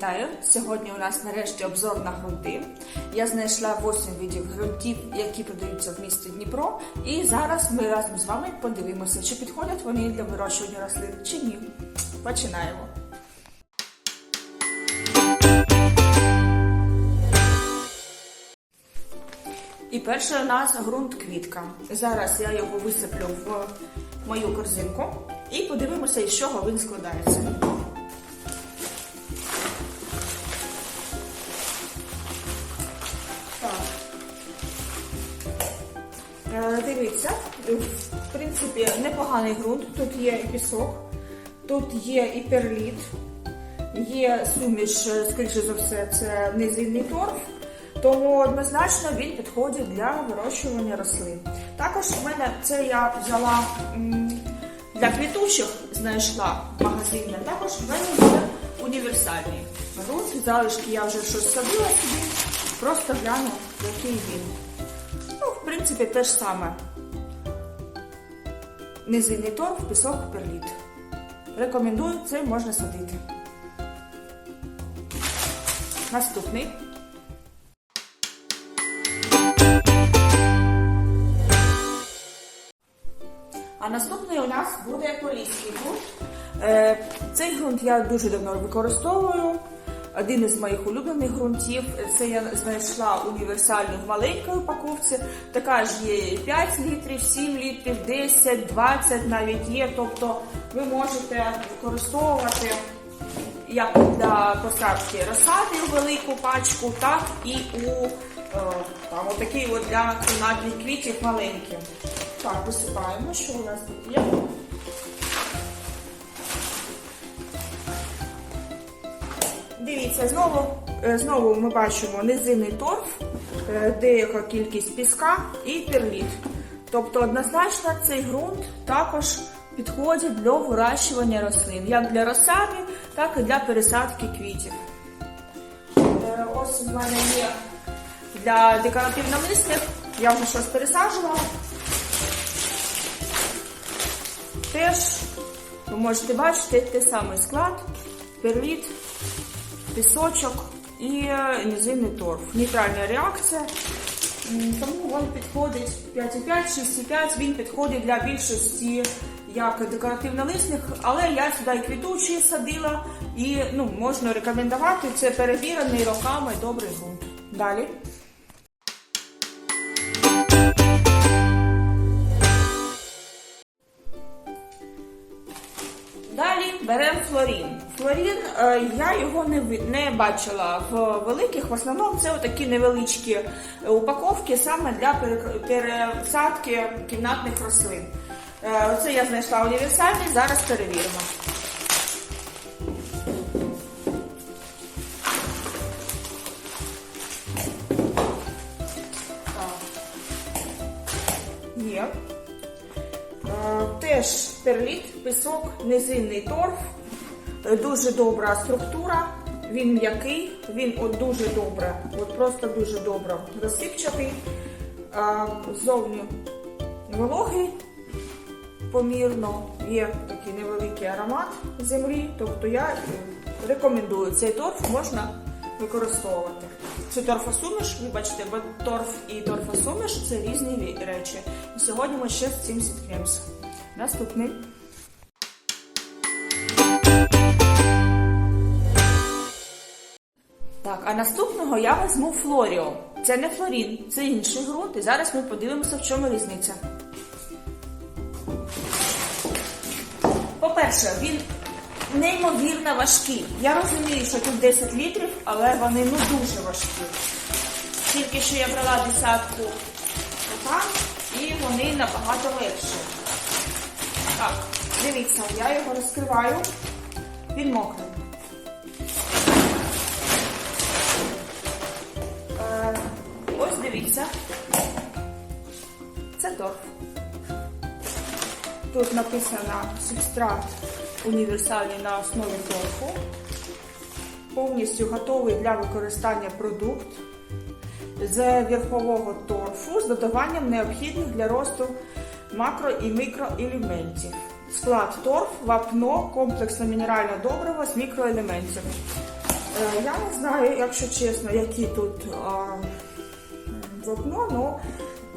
Вітаю! Сьогодні у нас нарешті обзор на ґрунти. Я знайшла 8 видів ґрунтів, які продаються в місті Дніпро. І зараз ми разом з вами подивимося, чи підходять вони для вирощування рослин чи ні. Починаємо. І перший у нас ґрунт квітка. Зараз я його висиплю в мою корзинку і подивимося, із чого він складається. Дивіться, в принципі, непоганий ґрунт. Тут є і пісок, тут є і перліт, є суміш, е, скоріше за все, це низинний торф. Тому однозначно він підходить для вирощування рослин. Також в мене це я взяла для квітучих, знайшла магазинне. Також в мене є універсальний ґрунт. Залишки я вже щось садила собі, просто гляну, який він. Ну, в принципі, те ж саме. Низинний торф, пісок, перліт. Рекомендую, це можна садити. Наступний. А наступний у нас буде поліський ґрунт. Е, Цей ґрунт я дуже давно використовую. Один із моїх улюблених ґрунтів. Це я знайшла універсальну в маленькій упаковці. Така ж є 5 літрів, 7 літрів, 10, 20 навіть є. Тобто ви можете використовувати як для посадки розсади у велику пачку, так і у е, там, отакий от для кімнатних квітів маленькі. Так, висипаємо, що у нас тут є. Дивіться, знову, е, знову ми бачимо низинний торф, е, деяка кількість піска і перліт. Тобто однозначно цей ґрунт також підходить для вирощування рослин, як для розсади, так і для пересадки квітів. Е, Ось у мене є для декоративно-лисних, я вже щось пересаджувала. Теж ви можете бачити той самий склад, перліт, пісочок і нізинний торф. Нейтральна реакція. Тому він підходить 5,5, 6,5, він підходить для більшості як декоративно-лисних, але я сюди і квітучі садила і ну, можна рекомендувати. Це перевірений роками добрий ґрунт. Далі. Беремо флорін. Флорін е, я його не не бачила в великих. В основному це такі невеличкі е, упаковки саме для пересадки кімнатних рослин. Це я знайшла універсальний, зараз перевіримо. Пісок, низинний торф, Е, дуже добра структура, він м'який, він от дуже добре, от просто дуже добре розсипчатий, ззовні вологий, помірно, є такий невеликий аромат землі, тобто я е, рекомендую цей торф можна використовувати. Це торфосуміш, ви бачите, бо торф і торфосуміш це різні речі. Сьогодні ми ще з цим зіткнемося. Наступний. Так, а наступного я візьму Флоріо. Це не флорін, це інший ґрунт. І зараз ми подивимося, в чому різниця. По-перше, він неймовірно важкий. Я розумію, що тут 10 літрів, але вони ну дуже важкі. Тільки що я брала десятку отак, і вони набагато легші. Так, дивіться, я його розкриваю. Він мокрий. Тут написано субстрат універсальний на основі торфу. Повністю готовий для використання продукт з верхового торфу з додаванням необхідних для росту макро і мікроелементів. Склад торф, вапно, комплексне мінеральне добриво з мікроелементів. Е, Я не знаю, якщо чесно, які тут а, вапно, ну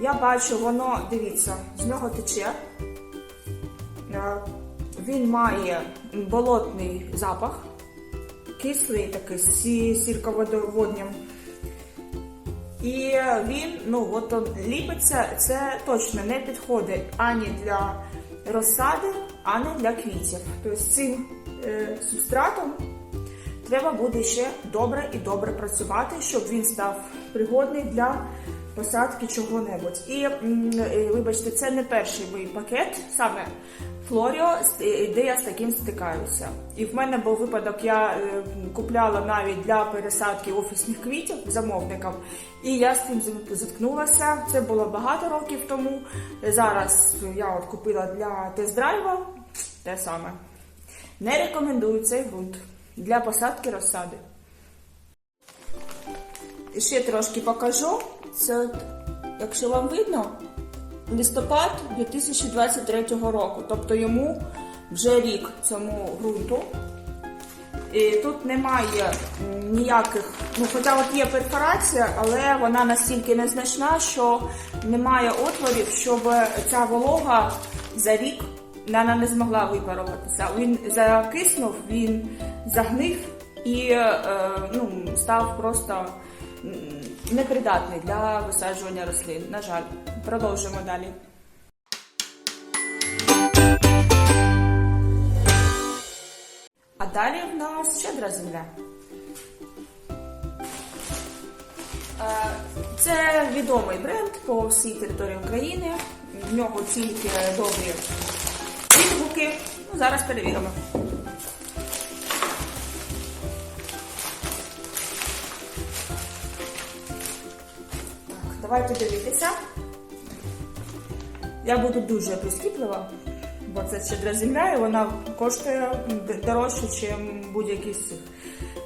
я бачу, воно, дивіться, з нього тече. Е, Він має болотний запах, кислий такий з сі- І він, ну от он ліпиться, це точно не підходить ані для розсади, ані для квітів. Тобто з цим е, субстратом треба буде ще добре і добре працювати, щоб він став пригодний для посадки чого-небудь. І е, вибачте, це не перший мій пакет, саме Флоріо, е, де я з таким стикаюся. І в мене був випадок, я е, купляла навіть для пересадки офісних квітів замовникам, і я з цим зі- зіткнулася. Це було багато років тому. Зараз я от купила для тест-драйва те саме. Не рекомендую цей ґрунт для посадки розсади. Ще трошки покажу. Це, якщо вам видно, листопад 2023 року. Тобто йому вже рік цьому ґрунту. І тут немає ніяких, ну хоча от є перфорація, але вона настільки незначна, що немає отворів, щоб ця волога за рік вона не змогла випаруватися. Він закиснув, він загнив і е, ну, став просто непридатний для висаджування рослин. На жаль, продовжуємо далі. А далі в нас щедра земля. Е, Це відомий бренд по всій території України. В нього тільки добрі відгуки. Ну, зараз перевіримо. Давайте дивитися. Я буду дуже прискіплива, бо це щедра земля, і вона коштує дорожче, ніж будь-який з цих.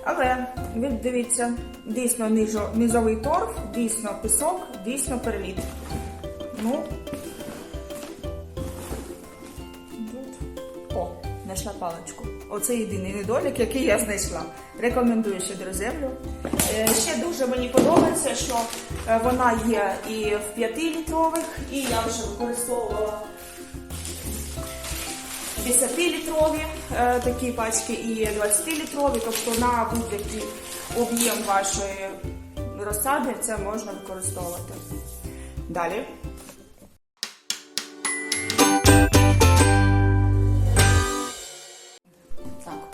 Але ви дивіться, дійсно низовий торф, дійсно пісок, дійсно переліт. Ну, Оце єдиний недолік, який я знайшла. Рекомендую щедру землю. Е, Ще дуже мені подобається, що е, вона є і в 5-літрових, і я вже використовувала 10-літрові е, такі пачки і 20-літрові, тобто на будь-який об'єм вашої розсади це можна використовувати. Далі.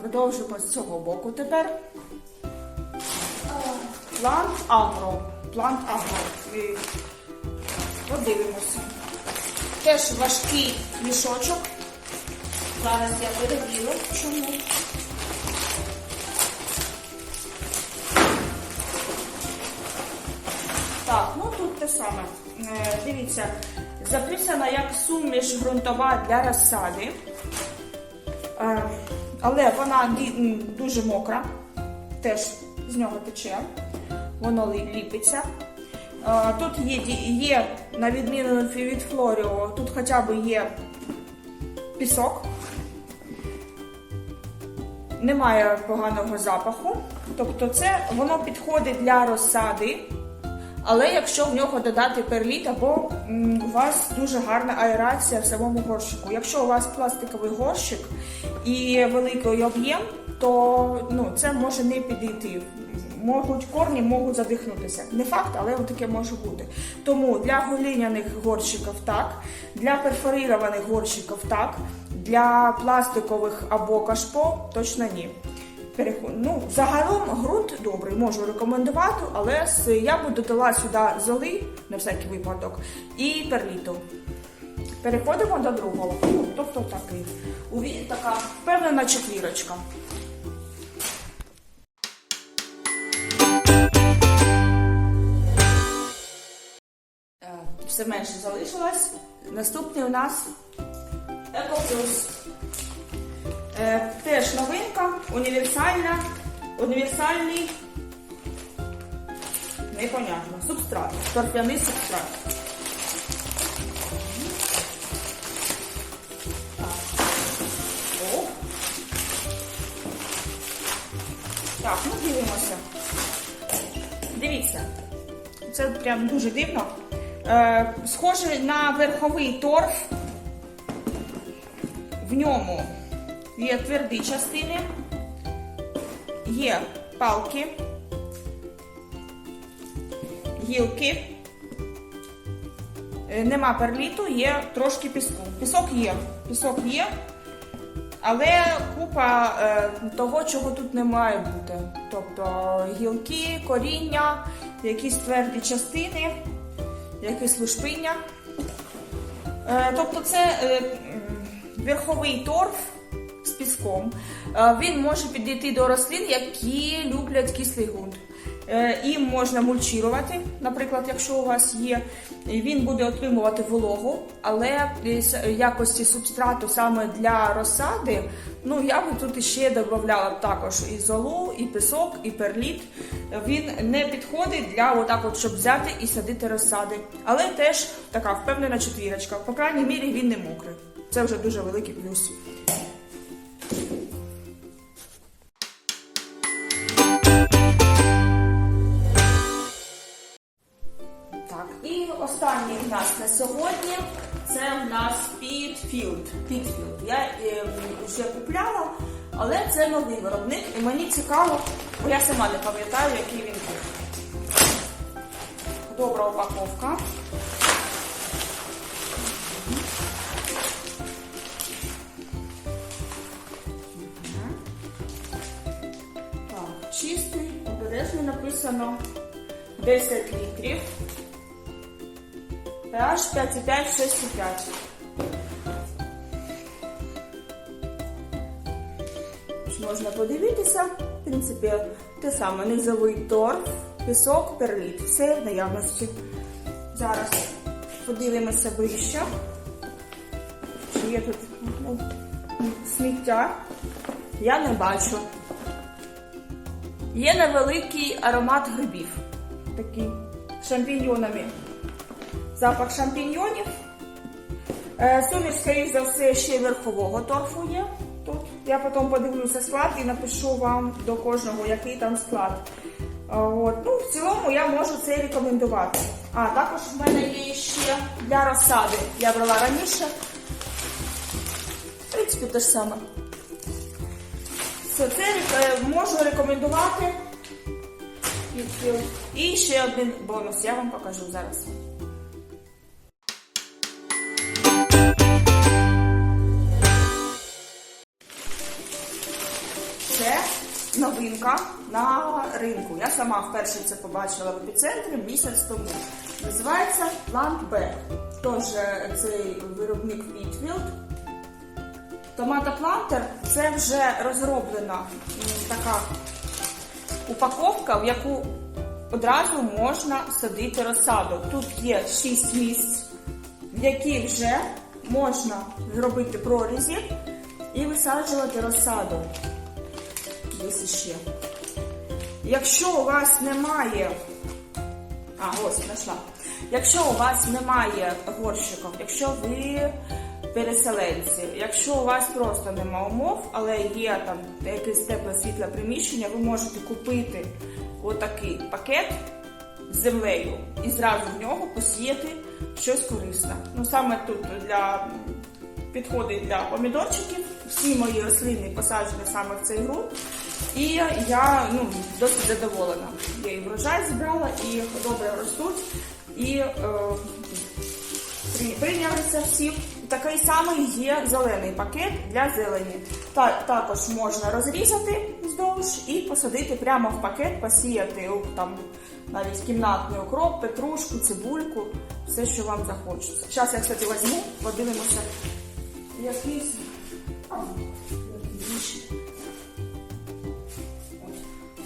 Продовжимо з цього боку тепер. Плант агро. Плант агро. І Подивимося. Теж важкий мішочок. Зараз я перевірю, чому. Так, ну тут те саме. Е, Дивіться, записана як суміш ґрунтова для розсади. Але вона дуже мокра, теж з нього тече, воно ліпиться. Тут є, є, на відміну від Флоріо, тут хоча б є пісок, немає поганого запаху. Тобто це воно підходить для розсади. Але якщо в нього додати перліт, або у вас дуже гарна аерація в самому горщику. Якщо у вас пластиковий горщик і великий об'єм, то ну, це може не підійти. Можуть корні можуть задихнутися. Не факт, але таке може бути. Тому для глиняних горщиків так, для перфорированих горщиків так, для пластикових або кашпо точно ні. Переход... Ну, загалом ґрунт добрий, можу рекомендувати, але я б додала сюди золи на всякий випадок і перліту. Переходимо до другого. Ну, тобто такий. Уві... Така впевнена четвірочка. Е, Все менше залишилось. Наступний у нас Екоплюс. Е, теж новинка, універсальна, універсальний, непонятно, субстрат, торфяний субстрат. Так. Так, ну дивимося. Дивіться, це прям дуже дивно. Е, схоже на верховий торф. В ньому є тверді частини, є палки, гілки. Е, Нема перліту, є трошки піску. Пісок є. Пісок є, але купа е, того, чого тут не має бути. Тобто гілки, коріння, якісь тверді частини, якісь лушпиння. Е, тобто це верховий торф з піском. Е, він може підійти до рослин, які люблять кислий ґрунт. Е, Їм можна мульчірувати, наприклад, якщо у вас є, він буде отримувати вологу, але якості субстрату саме для розсади, ну я би тут ще додавала також і золу, і пісок, і перліт. Він не підходить для отак, от, щоб взяти і садити розсади. Але теж така впевнена четвірочка. По крайній мірі він не мокрий. Це вже дуже великий плюс. Pitfield. Pitfield. Я е, вже купляла, але це новий виробник, і мені цікаво, бо я сама не пам'ятаю, який він був. Добра упаковка. Чистий, обережно написано 10 літрів. pH 5,5, 6,5. Можна подивитися, в принципі, те саме низовий торф, пісок, перліт. Все в наявності. Зараз подивимося ближче. Чи є тут ну, сміття? Я не бачу. Є невеликий аромат грибів. Такий шампіньйонами. Запах шампіньйонів. Е, Суміш, скоріш за все, ще верхового торфу є. Я потім подивлюся склад і напишу вам до кожного, який там склад. От. Ну, в цілому я можу це рекомендувати. А також в мене є ще для розсади. Я брала раніше. В принципі, те ж саме. Все, це е, можу рекомендувати. І ще один бонус, я вам покажу зараз. На ринку. Я сама вперше це побачила в епіцентрі місяць тому. Називається Plant Bag. Тож е, цей виробник Pitfield. Томата плантер це вже розроблена така упаковка, в яку одразу можна садити розсаду. Тут є 6 місць, в які вже можна зробити прорізі і висаджувати розсаду. Ось ще. Якщо у вас немає. А, ось, знайшла. Якщо у вас немає горщиків, якщо ви переселенці, якщо у вас просто нема умов, але є там якесь тепле світле приміщення, ви можете купити отакий пакет з землею і зразу в нього посіяти щось корисне. Ну саме тут для підходить для помідорчиків. Всі мої рослини посаджені саме в цей ґрунт. І я ну, досить задоволена. Я і врожай зібрала, і добре ростуть, і е, при- прийнялися всі. Такий самий є зелений пакет для зелені. Та, також можна розрізати вздовж і посадити прямо в пакет, посіяти там навіть кімнатний укроп, петрушку, цибульку, все, що вам захочеться. Зараз я, кстати, візьму, подивимося. Якийсь.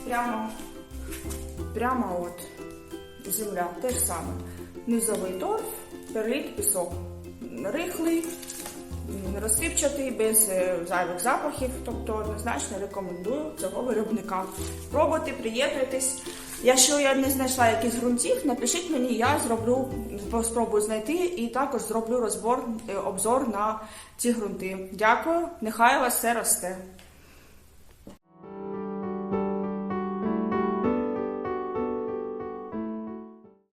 Прямо, прямо от земля, те ж саме. Низовий торф, перліт, пісок. Рихлий, розсипчатий, без е, зайвих запахів. Тобто однозначно рекомендую цього виробника. Пробуйте, приєднуйтесь. Якщо я не знайшла якихось ґрунтів, напишіть мені, я зроблю, спробую знайти і також зроблю розбор, е, обзор на ці ґрунти. Дякую, нехай у вас все росте.